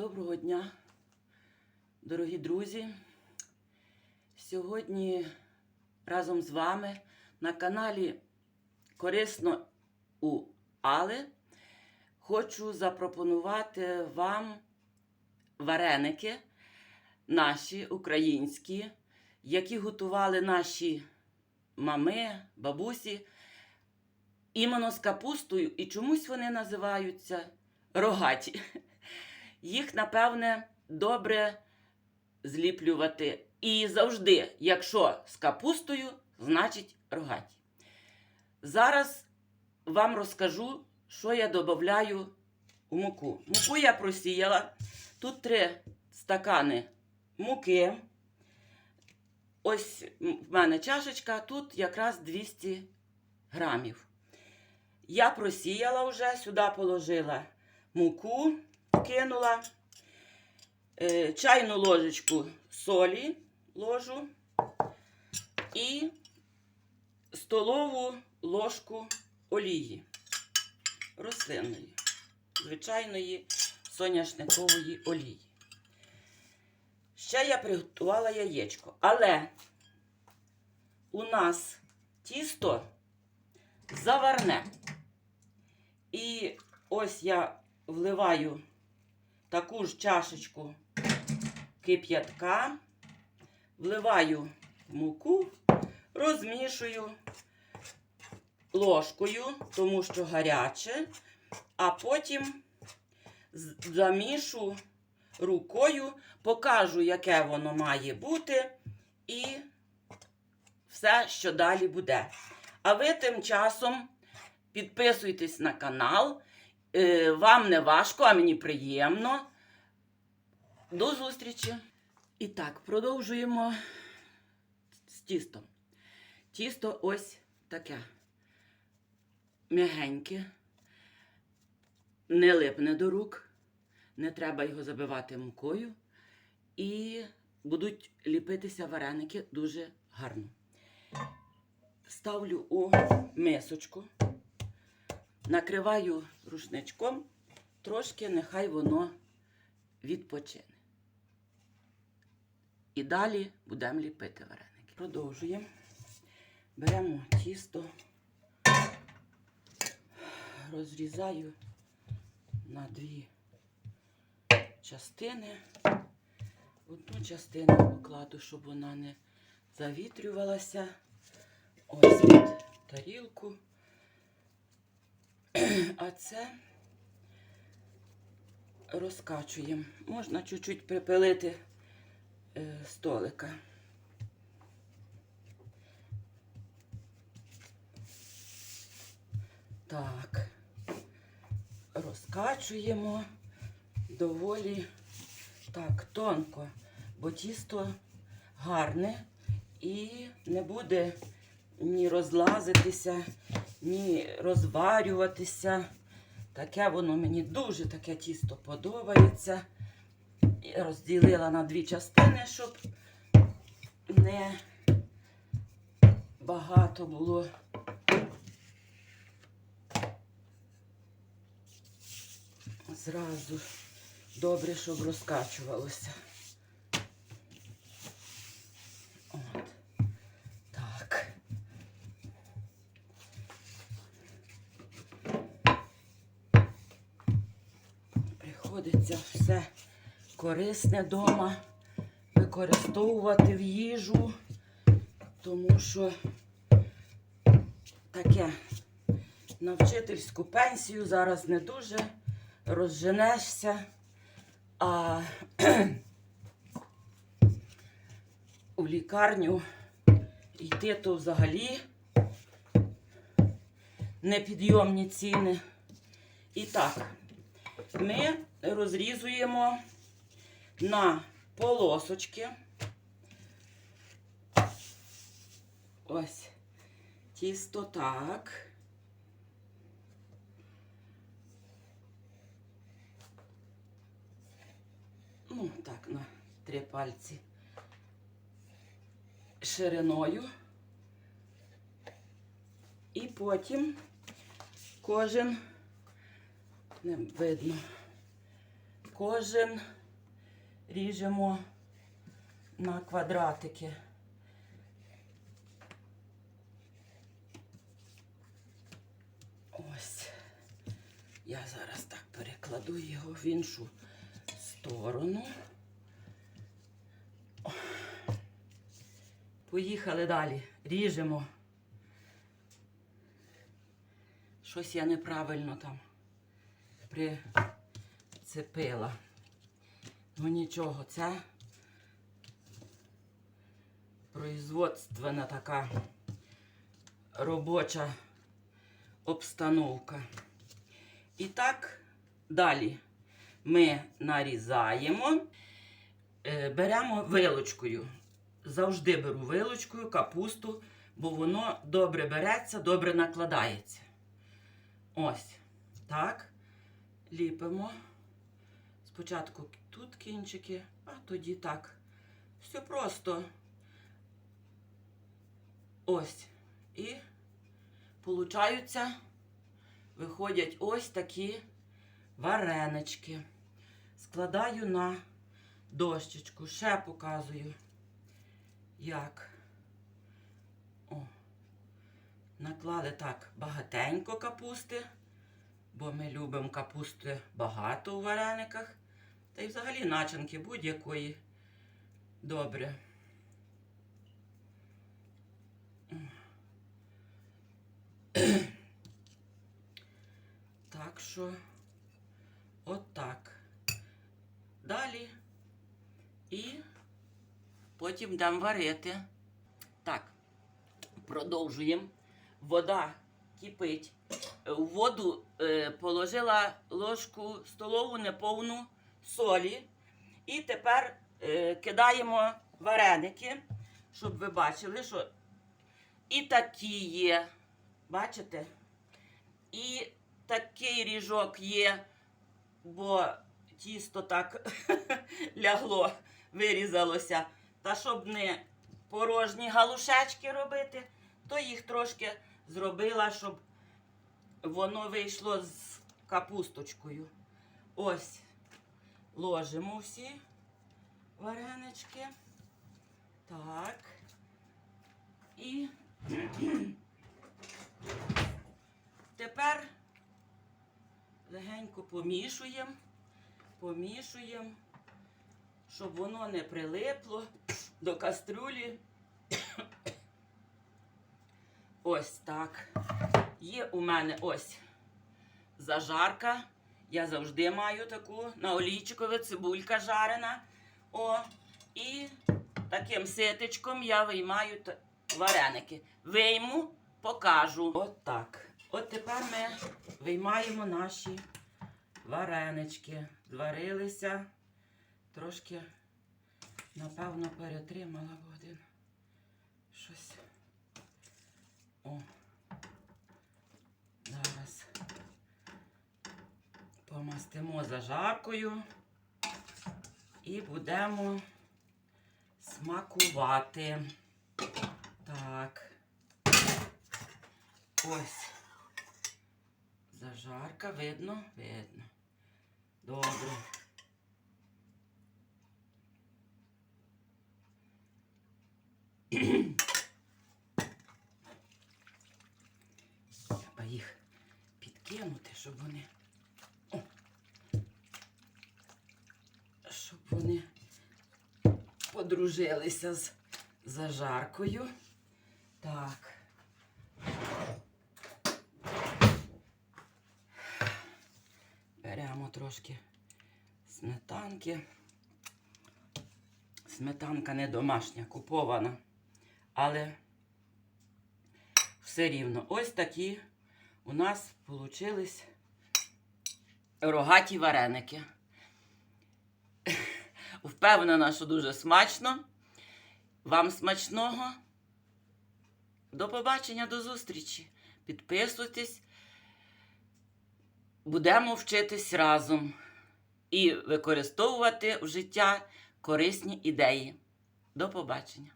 Доброго дня, дорогі друзі. Сьогодні разом з вами на каналі Корисно у Але хочу запропонувати вам вареники наші українські, які готували наші мами, бабусі, іменно з капустою, і чомусь вони називаються рогаті. Їх, напевне, добре зліплювати. І завжди, якщо з капустою, значить рогаті. Зараз вам розкажу, що я додаю у муку. Муку я просіяла. Тут три стакани муки. Ось в мене чашечка, тут якраз 200 грамів. Я просіяла вже, сюди положила муку, кинула е, чайну ложечку солі ложу і столову ложку олії рослинної, звичайної соняшникової олії. Ще я приготувала яєчко, але у нас тісто заварне. І ось я вливаю таку ж чашечку кип'ятка, вливаю муку, розмішую ложкою, тому що гаряче, а потім замішу рукою, покажу, яке воно має бути, і все, що далі буде. А ви тим часом підписуйтесь на канал. Е, Вам не важко, а мені приємно. До зустрічі. І так, продовжуємо з тістом. Тісто ось таке. М'ягеньке, не липне до рук, не треба його забивати мукою. І будуть ліпитися вареники дуже гарно. Ставлю у мисочку накриваю рушничком, трошки нехай воно відпочине. І далі будемо ліпити вареники. Продовжуємо. Беремо тісто, розрізаю на дві частини. Одну частину покладу, щоб вона не завітрювалася. Ось під тарілку. А це розкачуємо. Можна чуть-чуть припилити е, столика. Так, розкачуємо доволі так тонко, бо тісто гарне і не буде ні розлазитися, ні розварюватися. Таке воно мені дуже таке тісто подобається. Я розділила на дві частини, щоб не багато було. Зразу добре, щоб розкачувалося. Все корисне вдома використовувати в їжу, тому що таке на вчительську пенсію зараз не дуже розженешся, а у лікарню йти то взагалі непідйомні ціни. І так, ми розрізуємо на полосочки. Ось тісто так. Ну, так, на три пальці шириною. І потім кожен, не видно, кожен ріжемо на квадратики. Ось. Я зараз так перекладу його в іншу сторону. Поїхали далі. Ріжемо. Щось я неправильно там прицепила. Ну нічого, це производственна така робоча обстановка. І так, далі ми нарізаємо, е, беремо вилочкою. Завжди беру вилочкою капусту, бо воно добре береться, добре накладається. Ось. Так. Ліпимо. Спочатку тут кінчики, а тоді так. Все просто. Ось. І получаються, виходять ось такі варенички. Складаю на дощечку. Ще показую, як. О. Наклали так багатенько капусти, бо ми любимо капусти багато у варениках. Та й взагалі начинки будь-якої добре. Так що отак. Далі і потім дам варити. Так, продовжуємо. Вода кипить. У воду е, положила ложку столову неповну солі. І тепер е, кидаємо вареники, щоб ви бачили, що і такі є. Бачите? І такий ріжок є, бо тісто так лягло, вирізалося. Та щоб не порожні галушечки робити, то їх трошки зробила, щоб воно вийшло з капусточкою. Ось ложимо всі варенички. Так. І тепер легенько помішуємо, помішуємо, щоб воно не прилипло до кастрюлі. Ось так. Є у мене ось зажарка. Я завжди маю таку на олійчикові цибулька жарена. О, і таким ситечком я виймаю вареники. Вийму, покажу. От так. От тепер ми виймаємо наші варенички. Зварилися. Трошки, напевно, перетримала один. Щось. О. Зараз помастимо зажаркою і будемо смакувати. Так. Ось. Зажарка, видно? Видно. Добре. Треба їх підкинути, щоб вони. О! Щоб вони подружилися з зажаркою. Так. Беремо трошки сметанки. Сметанка не домашня, купована. Але все рівно. Ось такі у нас получились рогаті вареники. Впевнена, що дуже смачно. Вам смачного. До побачення, до зустрічі. Підписуйтесь. Будемо вчитись разом і використовувати в життя корисні ідеї. До побачення.